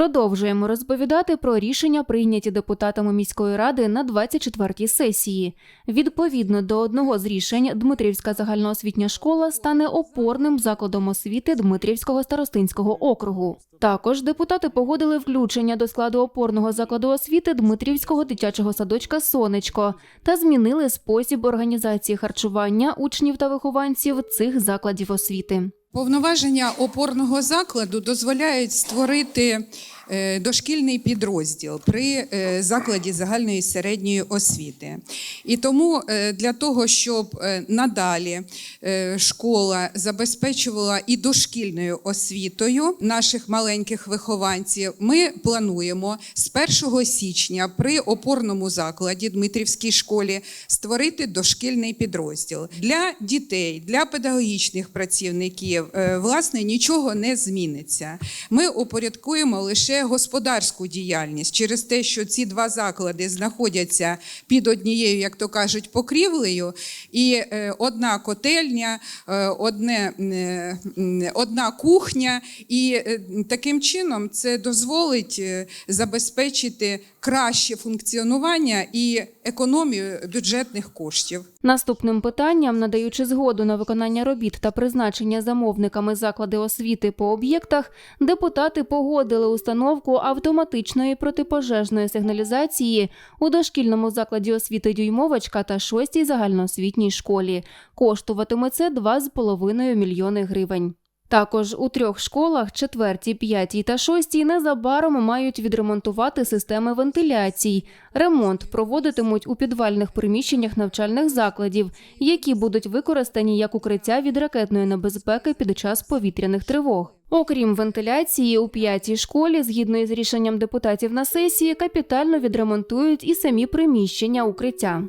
Продовжуємо розповідати про рішення, прийняті депутатами міської ради на 24-й сесії. Відповідно до одного з рішень, Дмитрівська загальноосвітня школа стане опорним закладом освіти Дмитрівського старостинського округу. Також депутати погодили включення до складу опорного закладу освіти Дмитрівського дитячого садочка Сонечко та змінили спосіб організації харчування учнів та вихованців цих закладів освіти. Повноваження опорного закладу дозволяють створити дошкільний підрозділ при е, закладі загальної середньої освіти. І тому е, для того, щоб е, надалі е, школа забезпечувала і дошкільною освітою наших маленьких вихованців, ми плануємо з 1 січня при опорному закладі Дмитрівській школі створити дошкільний підрозділ для дітей, для педагогічних працівників. е, Власне, нічого не зміниться. Ми упорядкуємо лише господарську діяльність через те, що ці два заклади знаходяться під однією, як то кажуть, покрівлею, і е, одна котельня, е, одне, е, одна кухня, і таким чином це дозволить забезпечити краще функціонування і економію бюджетних коштів. Наступним питанням, надаючи згоду на виконання робіт та призначення замовниками заклади освіти по об'єктах, депутати погодили установку автоматичної протипожежної сигналізації у дошкільному закладі освіти Дюймовочка та шостій загальноосвітній школі. Коштуватиме це 2,5 мільйони гривень. Також у трьох школах, четвертій, п'ятій та шостій, незабаром мають відремонтувати системи вентиляцій. Ремонт проводитимуть у підвальних приміщеннях навчальних закладів, які будуть використані як укриття від ракетної небезпеки під час повітряних тривог. Окрім вентиляції, у п'ятій школі, згідно із рішенням депутатів на сесії, капітально відремонтують і самі приміщення укриття.